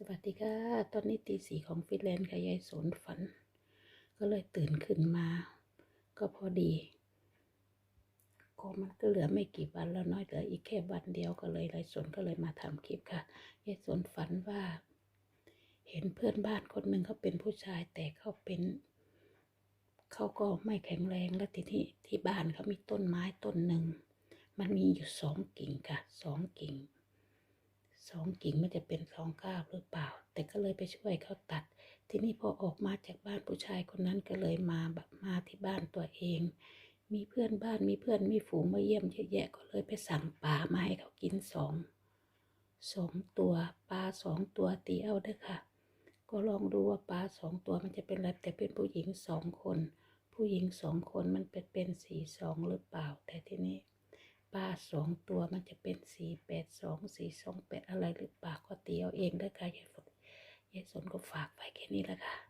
สวัสดีค่ะ ตอนนี้ตีสี่ของฟินแลนด์ค่ะยายสนฝัน ก็เลยตื่นขึ้นมา ก็พอดีก็มันก็เหลือไม่กี่วันแล้วน้อยเหลืออีกแค่วันเดียวก็เลยยายสนก็เลยมาทำคลิปค่ะยายสนฝันว่า เห็นเพื่อนบ้านคนหนึ่งเขาเป็นผู้ชายแต่เขาเป็นเขาก็ไม่แข็งแรงแล้วทีนี้ที่บ้านเขามีต้นไม้ต้นหนึ่งมันมีอยู่สองกิ่งค่ะสองกิ่ง สองกิ่งมันจะเป็นสองก้าวหรือเปล่า แต่ก็เลยไปช่วยเขาตัด ทีนี้พอออกมาจากบ้านผู้ชายคนนั้นก็เลยมาแบบมาที่บ้านตัวเอง มีเพื่อนบ้านมีเพื่อนมีฝูงมาเยี่ยมเยอะแยะก็เลยไปสั่งปลามาให้เขากินสองสองตัวปลาสองตัวตีเอาเด้อค่ะ ก็ลองดูว่าปลาสองตัวมันจะเป็นอะไรแต่เป็นผู้หญิงสองคน ผู้หญิงสองคนมันเป็นเป็นสีสองหรือเปล่า แต่ สองตัวมันจะเป็นสี่แปดสองสี่สองแปดอะไรหรือเปล่าก็ตีเอาเองได้ค่ะยายฝนยายสนก็ฝากไว้แค่นี้แหละค่ะ